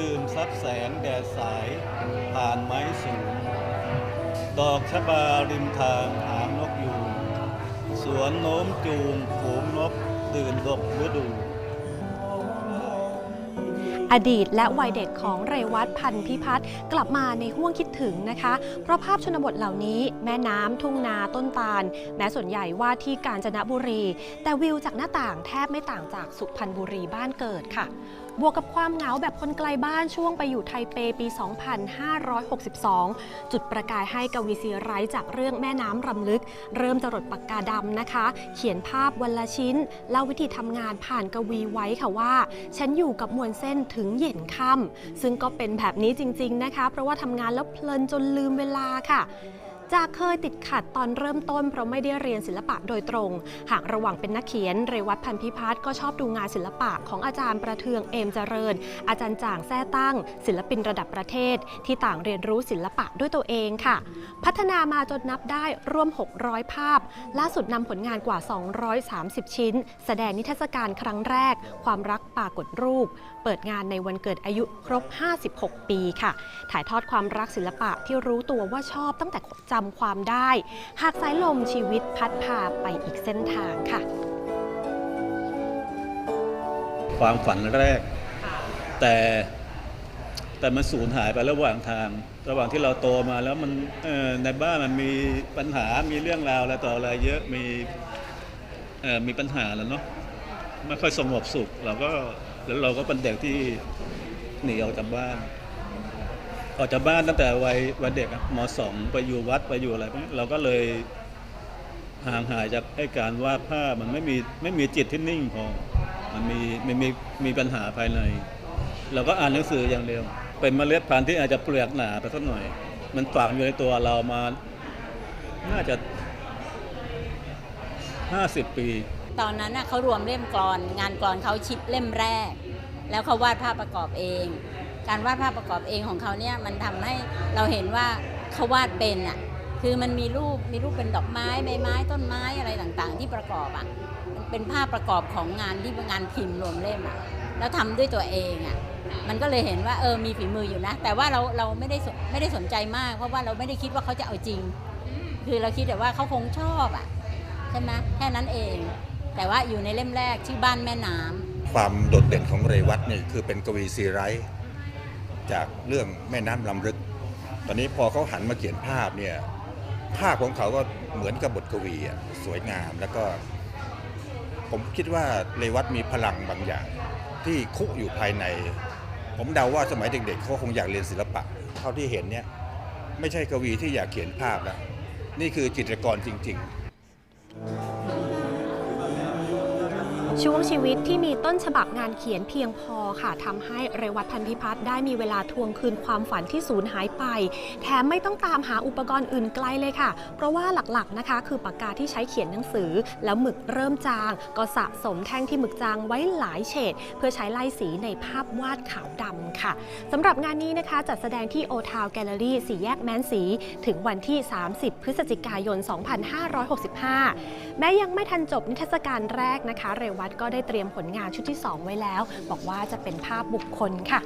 ดื่มซับแสงแดดสผ่านไม้สูง ดอกชบาริมทางหางนกยูงสวนโน้มจูงฝูงนกตื่นดกฤดู อดีตและวัยเด็กของเรวัตพันธ์พิพัฒน์กลับมาในห้วงคิดถึงนะคะ เพราะภาพชนบทเหล่านี้แม่น้ำทุ่งนาต้นตาล แม้ส่วนใหญ่ว่าที่กาญจนบุรี แต่วิวจากหน้าต่างแทบไม่ต่างจากสุพรรณบุรีบ้านเกิดค่ะบวกกับความเหงาแบบคนไกลบ้านช่วงไปอยู่ไทเปปี 2562 จุดประกายให้กวีซีไรจากเรื่องแม่น้ำรำลึก เริ่มจรดปากกาดำนะคะ เขียนภาพวันละชิ้นเล่าวิธีทำงานผ่านกวีไว้ค่ะว่า ฉันอยู่กับมวลเส้นถึงเย็นค่ำซึ่งก็เป็นแบบนี้จริง ๆนะคะ เพราะว่าทำงานแล้วเพลินจนลืมเวลาค่ะ จากเคยติดขัดตอนเริ่มต้นเพราะไม่ได้เรียนศิลปะโดยตรง หากระหว่างเป็นนักเขียน เรวัตพันพิพัฒน์ก็ชอบดูงานศิลปะของอาจารย์ประเทืองเอมเจริญ อาจารย์จ่างแท้ตั้ง ศิลปินระดับประเทศ ที่ต่างเรียนรู้ศิลปะด้วยตัวเองค่ะ พัฒนามาจนนับได้ร่วม 600 ภาพ ล่าสุดนำผลงานกว่า 230 ชิ้น แสดงนิทรรศการครั้งแรก ความรักปรากฏรูป เปิดงานในวันเกิดอายุครบ 56 ปีค่ะ ถ่ายทอดความรักศิลปะที่รู้ตัวว่าชอบตั้งแต่จำำความได้ หากสายลมชีวิตพัดพาไปอีกเส้นทางค่ะ ความฝันแรก แต่แต่มันสูญหายไประหว่างทาง ระหว่างที่เราโตมาแล้วมันในบ้านมันมีปัญหามีเรื่องราวอะไรต่ออะไรเยอะมีมีปัญหาแล้วเนาะไม่ค่อยสงบสุขเราก็แล้วเราก็เป็นเด็กที่หนีออกจากบ้าน ออกจากบ้านตั้งแต่วัยวัยเด็กมสองไปอยู่วัดไปอยู่อะไรพวกนี้เราก็เลยห่างหายจากไอ้การวาดภาพมันไม่มีไม่มีจิตที่นิ่งพอ มันมีมีมีมีปัญหาภายใน เราก็อ่านหนังสืออย่างเดียว เป็นเมล็ดพันธุ์ที่อาจจะเปลือกหนาไปสักหน่อย มันฝังอยู่ในตัวเรามา น่าจะ 50 ปี ตอนนั้นน่ะเขารวมเล่มกลอน งานกลอนเขาชิดเล่มแรก แล้วเขาวาดภาพประกอบเอง การวาดภาพประกอบเองของเขาเนี่ยมันทำให้เราเห็นว่าเขาวาดเป็นอะคือมันมีรูปมีรูปเป็นดอกไม้ใบไม้ต้นไม้อะไรต่างๆ ที่ประกอบอะมันเป็นภาพประกอบของงานที่งานพิมพ์รวมเล่มอะแล้วทำด้วยตัวเองอะมันก็เลยเห็นว่าเออมีฝีมืออยู่นะ แต่ว่าเราเราไม่ได้ไม่ได้สนใจมาก เพราะว่าเราไม่ได้คิดว่าเขาจะเอาจริง คือเราคิดแต่ว่าเขาคงชอบอะใช่ไหมแค่นั้นเอง แต่ว่าอยู่ในเล่มแรกชื่อบ้านแม่น้ำความโดดเด่นของเรวัตเนี่ยคือเป็นกวีซีไรต์ จากเรื่องแม่น้ำลำลึก ตอนนี้พอเขาหันมาเขียนภาพเนี่ยภาพของเขาก็เหมือนกับบทกวีอะสวยงามแล้วก็ ผมคิดว่าเรวัตมีพลังบางอย่าง ที่คุกอยู่ภายใน ผมเดาว่าสมัยเด็กๆเขาคงอยากเรียนศิลปะ เท่าที่เห็นเนี่ยไม่ใช่กวีที่อยากเขียนภาพแล้วนี่คือจิตรกรจริง ๆ ช่วงชีวิตที่มีต้นฉบับงานเขียนเพียงพอค่ะทำให้เรวัตพันธิพัฒน์ได้มีเวลาทวงคืนความฝันที่สูญหายไป แถมไม่ต้องตามหาอุปกรณ์อื่นไกลเลยค่ะ เพราะว่าหลักๆนะคะ คือปากกาที่ใช้เขียนหนังสือ แล้วหมึกเริ่มจาง ก็สะสมแท่งที่หมึกจางไว้หลายเฉด เพื่อใช้ไล่สีในภาพวาดขาวดำค่ะสำหรับงานนี้นะคะ จัดแสดงที่โอทาวแกลเลอรี่สี่แยกแมนสี ถึงวันที่ 30 พฤศจิกายน 2565 แม้ยังไม่ทันจบนิทรรศการแรกนะคะ เรวัตก็ได้เตรียมผลงานชุดที่ 2 ไว้แล้ว บอกว่าจะเป็นภาพบุคคลค่ะ